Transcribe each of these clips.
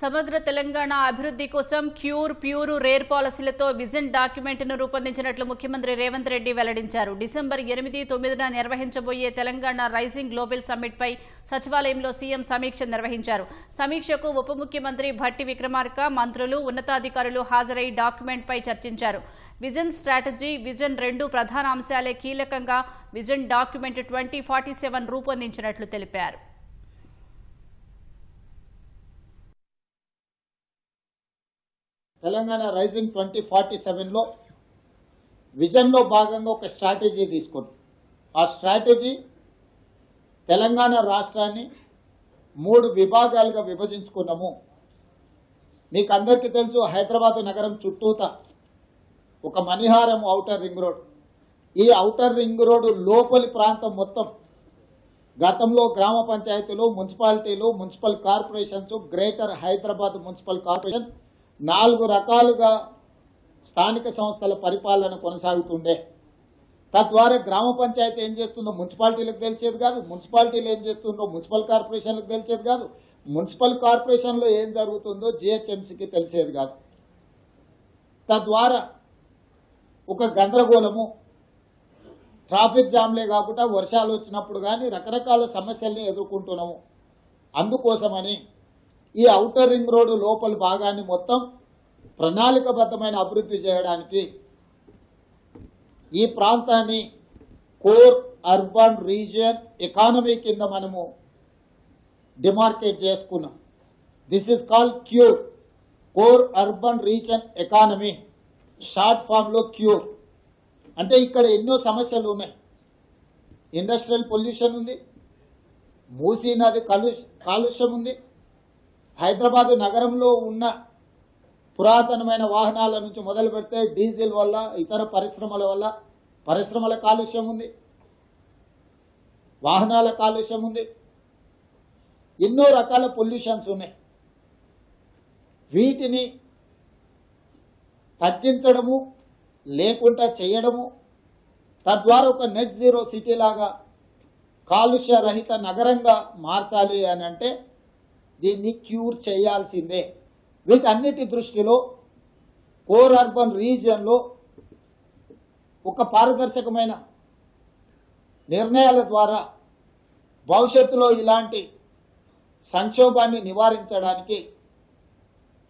సమగ్ర తెలంగాణ అభివృద్ధి కోసం క్యూర్ ప్యూర్ రేర్ పాలసీలతో విజన్ డాక్యుమెంట్ను రూపొందించినట్లు ముఖ్యమంత్రి రేవంత్ రెడ్డి వెల్లడించారు. డిసెంబర్ ఎనిమిది తొమ్మిదిన నిర్వహించబోయే తెలంగాణ రైజింగ్ గ్లోబల్ సమ్మిట్పై సచివాలయంలో సీఎం సమీక్ష నిర్వహించారు. సమీక్షకు ఉప ముఖ్యమంత్రి భట్టి విక్రమార్క మంత్రులు ఉన్నతాధికారులు హాజరై డాక్యుమెంట్పై చర్చించారు. విజన్ స్ట్రాటజీ విజన్ రెండు ప్రధాన అంశాలే కీలకంగా vision document twenty forty seven రూపొందించినట్లు తెలిపారు. తెలంగాణ రైజింగ్ ట్వంటీ ఫార్టీ సెవెన్లో విజన్లో భాగంగా ఒక స్ట్రాటజీ తీసుకున్నాం ఆ స్ట్రాటజీ తెలంగాణ రాష్ట్రాన్ని మూడు విభాగాలుగా విభజించుకున్నాము. మీకు అందరికీ తెలుసు హైదరాబాద్ నగరం చుట్టూత ఒక మణిహారం ఔటర్ రింగ్ రోడ్ ఈ ఔటర్ రింగ్ రోడ్ లోపలి ప్రాంతం మొత్తం గతంలో గ్రామ పంచాయతీలు మున్సిపాలిటీలు municipal corporations greater Hyderabad municipal corporation నాలుగు రకాలుగా స్థానిక సంస్థల పరిపాలన కొనసాగుతుండే. తద్వారా గ్రామ పంచాయతీ ఏం చేస్తుందో మున్సిపాలిటీలకు తెలిసేది కాదు మున్సిపాలిటీలు ఏం చేస్తుందో మున్సిపల్ కార్పొరేషన్లకు తెలిసేది కాదు మున్సిపల్ కార్పొరేషన్లో ఏం జరుగుతుందో జిహెచ్ఎంసీకి తెలిసేది కాదు. తద్వారా ఒక గందరగోళము ట్రాఫిక్ జామ్లే కాకుండా వర్షాలు వచ్చినప్పుడు కానీ రకరకాల సమస్యల్ని ఎదుర్కొంటున్నాము. అందుకోసమని ఈ అవుటర్ రింగ్ రోడ్డు లోపల భాగాన్ని మొత్తం ప్రణాళికబద్ధమైన అభివృద్ధి చేయడానికి ఈ ప్రాంతాన్ని కోర్ అర్బన్ రీజియన్ ఎకానమీ కింద మనము డిమార్కేట్ చేసుకున్నాం. This is called cure core urban region economy short ఫామ్లో క్యూర్ అంటే ఇక్కడ ఎన్నో సమస్యలు ఉన్నాయి. ఇండస్ట్రియల్ పొల్యూషన్ ఉంది. మూసీ నది కలు కాలుష్యం ఉంది. హైదరాబాద్ నగరంలో ఉన్న పురాతనమైన వాహనాల నుంచి మొదలు పెడితే డీజిల్ వల్ల ఇతర పరిశ్రమల వల్ల పరిశ్రమల కాలుష్యం ఉంది. వాహనాల కాలుష్యం ఉంది. ఎన్నో రకాల పొల్యూషన్స్ ఉన్నాయి. వీటిని తగ్గించడము లేకుండా చేయడము తద్వారా ఒక నెట్ జీరో సిటీ లాగా కాలుష్య రహిత నగరంగా మార్చాలి అని అంటే దీన్ని క్యూర్ చేయాల్సిందే. వీటన్నిటి దృష్టిలో కోర్ అర్బన్ రీజియన్లో ఒక పారదర్శకమైన నిర్ణయాల ద్వారా భవిష్యత్తులో ఇలాంటి సంక్షోభాన్ని నివారించడానికి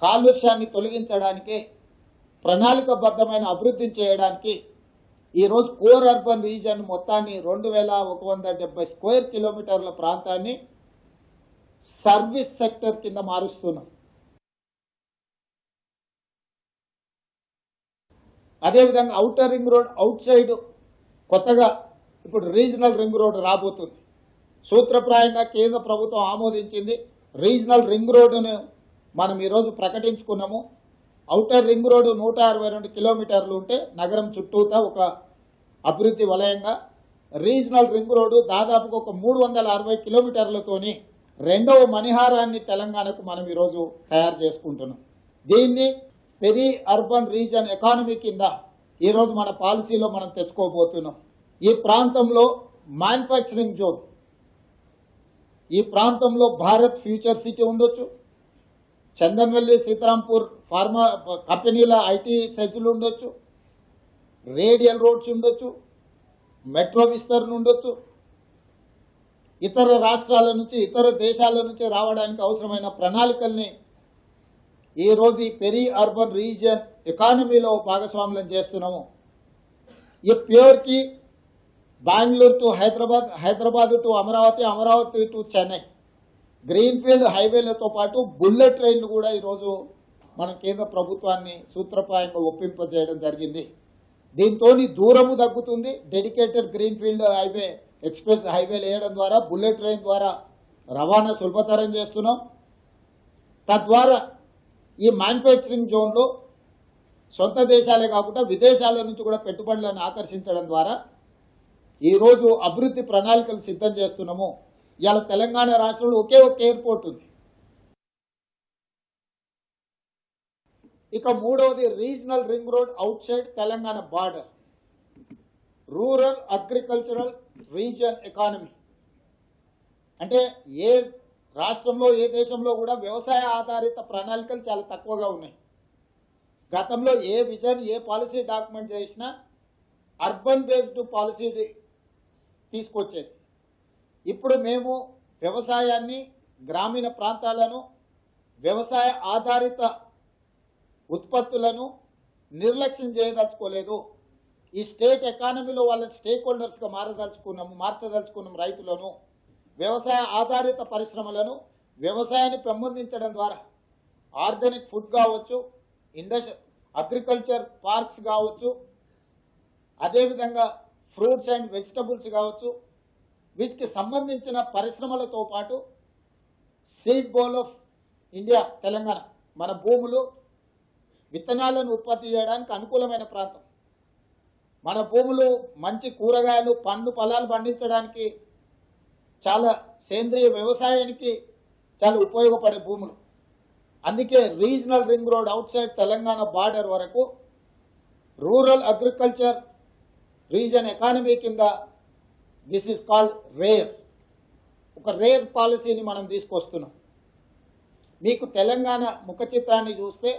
కాలుష్యాన్ని తొలగించడానికి ప్రణాళికబద్ధమైన అభివృద్ధి చేయడానికి ఈరోజు కోర్ అర్బన్ రీజియన్ మొత్తాన్ని రెండు వేల ఒక వంద డెబ్బై స్క్వేర్ కిలోమీటర్ల ప్రాంతాన్ని సర్వీస్ సెక్టర్ కింద మారుస్తున్నాం. అదేవిధంగా outer ring road outside కొత్తగా ఇప్పుడు రీజనల్ రింగ్ రోడ్ రాబోతుంది. సూత్రప్రాయంగా కేంద్ర ప్రభుత్వం ఆమోదించింది రీజనల్ రింగ్ రోడ్డును మనం ఈరోజు ప్రకటించుకున్నాము. అవుటర్ రింగ్ రోడ్డు నూట అరవై రెండు కిలోమీటర్లు ఉంటే నగరం చుట్టూతా ఒక అభివృద్ధి వలయంగా రీజనల్ రింగ్ రోడ్డు దాదాపుగా ఒక మూడు వందల అరవై కిలోమీటర్లతోని రెండవ మణిహారాన్ని తెలంగాణకు మనం ఈరోజు తయారు చేసుకుంటున్నాం. దీన్ని పెరి అర్బన్ రీజన్ ఎకానమీ కింద ఈరోజు మన పాలసీలో మనం తెచ్చుకోబోతున్నాం. ఈ ప్రాంతంలో మ్యానుఫ్యాక్చరింగ్ జోన్. ఈ ప్రాంతంలో భారత్ ఫ్యూచర్ సిటీ ఉండొచ్చు. చందన్వల్లి సీతారాంపూర్ ఫార్మా కంపెనీల ఐటీ సైకిల్ ఉండొచ్చు. రేడియల్ రోడ్స్ ఉండొచ్చు. మెట్రో విస్తరణ ఉండొచ్చు. ఇతర రాష్ట్రాల నుంచి ఇతర దేశాల నుంచి రావడానికి అవసరమైన ప్రణాళికల్ని ఈరోజు ఈ పెరి అర్బన్ రీజియన్ ఎకానమీలో భాగస్వామ్యం చేస్తున్నాము. ఈ ప్యూర్కి Bengaluru to Hyderabad Hyderabad to Amaravati Amaravati to Chennai. Greenfield హైవేలతో పాటు బుల్లెట్ ట్రైన్లు కూడా ఈరోజు మన కేంద్ర ప్రభుత్వాన్ని సూత్రప్రాయంగా ఒప్పింపజేయడం జరిగింది. దీంతో దూరము తగ్గుతుంది. డెడికేటెడ్ గ్రీన్ఫీల్డ్ హైవే ఎక్స్ప్రెస్ హైవేలు వేయడం ద్వారా బుల్లెట్ ట్రైన్ ద్వారా రవాణా సులభతరం చేస్తున్నాం. తద్వారా ఈ మ్యానుఫ్యాక్చరింగ్ జోన్లో సొంత దేశాలే కాకుండా విదేశాల నుంచి కూడా పెట్టుబడులను ఆకర్షించడం ద్వారా ఈరోజు అభివృద్ధి ప్రణాళికలు సిద్ధం చేస్తున్నాము. ఇవాళ తెలంగాణ రాష్ట్రంలో ఒకే ఒక ఎయిర్పోర్ట్ ఉంది. ఇక మూడవది regional ring road outside Telangana border. Rural agricultural region economy. అంటే ఏ రాష్ట్రంలో ఏ దేశంలో కూడా వ్యవసాయ ఆధారిత ప్రణాళికలు చాలా తక్కువగా ఉన్నాయి. గతంలో ఏ విజన్ ఏ పాలసీ డాక్యుమెంట్ చేసినా అర్బన్ బేస్డ్ పాలసీ తీసుకొచ్చేది. ఇప్పుడు మేము వ్యవసాయాన్ని గ్రామీణ ప్రాంతాలను వ్యవసాయ ఆధారిత ఉత్పత్తులను నిర్లక్ష్యం చేయదలుచుకోలేదు. ఈ స్టేట్ ఎకానమీలో వాళ్ళ స్టేక్ హోల్డర్స్గా మారదలుచుకున్నాము మార్చదలుచుకున్నాం రైతులను. వ్యవసాయ ఆధారిత పరిశ్రమలను వ్యవసాయాన్ని పెంపొందించడం ద్వారా ఆర్గానిక్ ఫుడ్ కావచ్చు ఇండస్ట్రీ అగ్రికల్చర్ పార్క్స్ కావచ్చు అదేవిధంగా ఫ్రూట్స్ అండ్ వెజిటబుల్స్ కావచ్చు. వీటికి సంబంధించిన పరిశ్రమలతో పాటు seed bowl of India Telangana మన భూములు విత్తనాలను ఉత్పత్తి చేయడానికి అనుకూలమైన ప్రాంతం. మన భూములు మంచి కూరగాయలు పండ్లు ఫలాలు పండించడానికి చాలా సేంద్రియ వ్యవసాయానికి చాలా ఉపయోగపడే భూములు. అందుకే regional ring road outside Telangana border వరకు రూరల్ అగ్రికల్చర్ రీజన్ ఎకానమీ కింద దిస్ ఇస్ కాల్డ్ రేర్ ఒక రేర్ పాలసీని మనం తీసుకొస్తున్నాం. మీకు తెలంగాణ ముఖ చిత్రాన్ని చూస్తే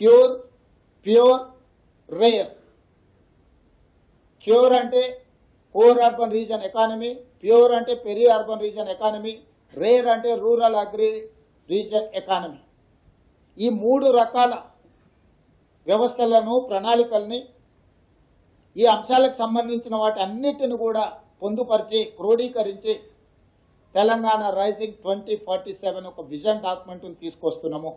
క్యూర్ ప్యూర్ రేర్ క్యూర్ అంటే core urban region economy pure అంటే peri urban region economy rare అంటే రూరల్ అగ్రి రీజన్ ఎకానమీ ఈ మూడు రకాల వ్యవస్థలను ప్రణాళికల్ని ఈ అంశాలకు సంబంధించిన వాటి అన్నిటిని కూడా పొందుపరిచి క్రోడీకరించి Telangana rising twenty forty seven ఒక విజన్ డాక్యుమెంట్ను తీసుకొస్తున్నాము.